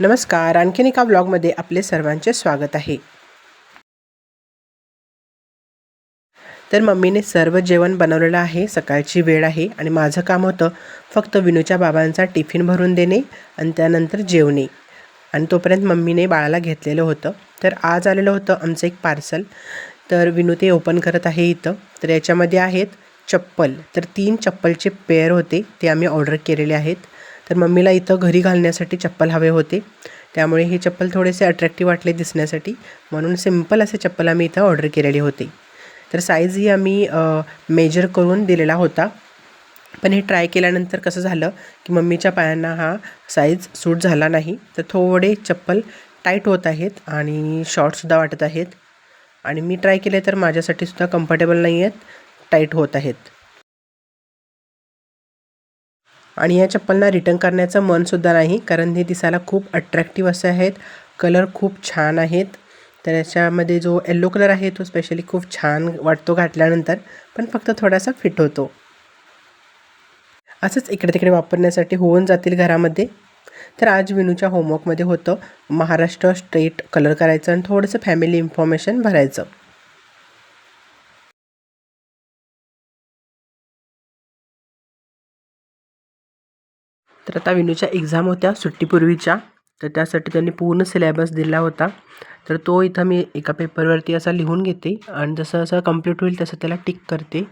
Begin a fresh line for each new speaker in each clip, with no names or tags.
नमस्कार. आणखीन एका ब्लॉगमध्ये आपले सर्वांचे स्वागत आहे. तर मम्मीने सर्व जेवण बनवलेलं आहे. सकाळची वेळ आहे आणि माझं काम होतं फक्त विनूच्या बाबांचा टिफिन भरून देणे आणि त्यानंतर जेवणे. आणि तोपर्यंत मम्मीने बाळाला घेतलेलं होतं. तर आज आलेलं होतं आमचं एक पार्सल. तर विनू ते ओपन करत आहे इथं. तर याच्यामध्ये आहेत चप्पल. तर तीन चप्पलचे पेअर होते. ते आम्ही ऑर्डर केलेले आहेत. तर मम्मीला इथं घरी घालण्यासाठी चप्पल हवे होते. त्यामुळे हे चप्पल थोडेसे अट्रॅक्टिव्ह वाटले दिसण्यासाठी. म्हणून सिंपल असे चप्पल आम्ही इथं ऑर्डर केलेले होते. तर साईजही आम्ही मेजर करून दिलेला होता. पण हे ट्राय केल्यानंतर कसं झालं की मम्मीच्या पायांना हा साईज सूट झाला नाही. तर थोडे चप्पल टाईट होत आहेत आणि शॉर्टसुद्धा वाटत आहेत. आणि मी ट्राय केले तर माझ्यासाठी सुद्धा कम्फर्टेबल नाही आहेत टाईट होत आहेत. आणि या चप्पलना रिटर्न करण्याचं मनसुद्धा नाही कारण हे दिसायला खूप अट्रॅक्टिव्ह असे आहेत. कलर खूप छान आहेत. तर याच्यामध्ये जो येल्लो कलर आहे तो स्पेशली खूप छान वाटतो घातल्यानंतर पण फक्त थोडासा फिट होतो. असंच इकडे तिकडे वापरण्यासाठी होऊन जातील घरामध्ये. तर आज विनूच्या होमवर्कमध्ये होतं महाराष्ट्र स्टेट कलर करायचं आणि थोडंसं फॅमिली इन्फॉर्मेशन भरायचं. तर आता विनूच्या एक्झाम होत्या सुट्टीपूर्वीच्या. तर त्यासाठी त्यांनी पूर्ण सिलेबस दिला होता. तर तो इथं मी एका पेपरवरती असा लिहून घेते आणि जसं असं कंप्लीट होईल तसं त्याला टिक करते.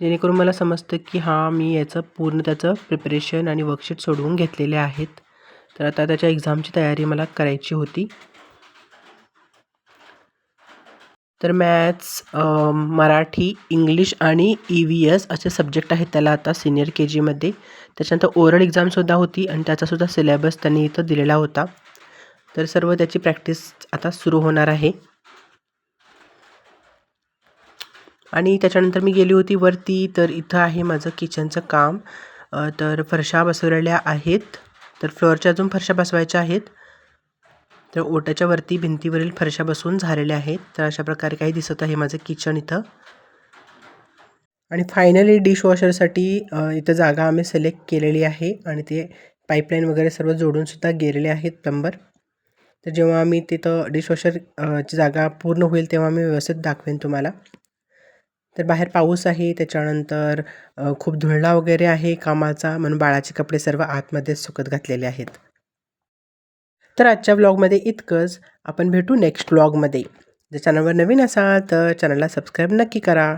जेणेकरून मला समजतं की हां मी याचं पूर्ण त्याचं प्रिपरेशन आणि वर्कशीट सोडवून घेतलेले आहेत. तर आता त्याच्या एक्झामची तयारी मला करायची होती. तर मॅथ्स मराठी इंग्लिश आणि ई व्ही एस असे सब्जेक्ट आहेत त्याला आता सिनियर के जीमध्ये त्याच्यानंतर ओरल एक्झामसुद्धा होती आणि त्याचासुद्धा सिलेबस त्यांनी इथं दिलेला होता. तर सर्व त्याची प्रॅक्टिस आता सुरू होणार आहे. आणि त्याच्यानंतर मी गेली होती वरती तर इथं आहे माझं किचनचं काम. तर फरशा बसवलेल्या आहेत. तर फ्लोअरच्या अजून फरशा बसवायच्या आहेत. तर ओट्याच्या वरती भिंतीवरील फरशा बसून झालेल्या आहेत. तर अशा प्रकारे काही दिसत आहे माझं किचन इथं. आणि फायनली डिशवॉशरसाठी इथं जागा आम्ही सिलेक्ट केलेली आहे आणि ते पाईपलाईन वगैरे सर्व जोडूनसुद्धा गेलेले आहेत प्लंबर तर जेव्हा आम्ही तिथं डिशवॉशरची जागा पूर्ण होईल तेव्हा मी व्यवस्थित दाखवेन तुम्हाला. तर बाहेर पाऊस आहे त्याच्यानंतर खूप धुळला वगैरे आहे कामाचा म्हणून बाळाचे कपडे सर्व आतमध्येच सुकत घातलेले आहेत. तर आजच्या ब्लॉगमध्ये इतकंच. आपण भेटू नेक्स्ट ब्लॉगमध्ये जर चॅनलवर नवीन असाल तर चॅनलला सबस्क्राईब नक्की करा.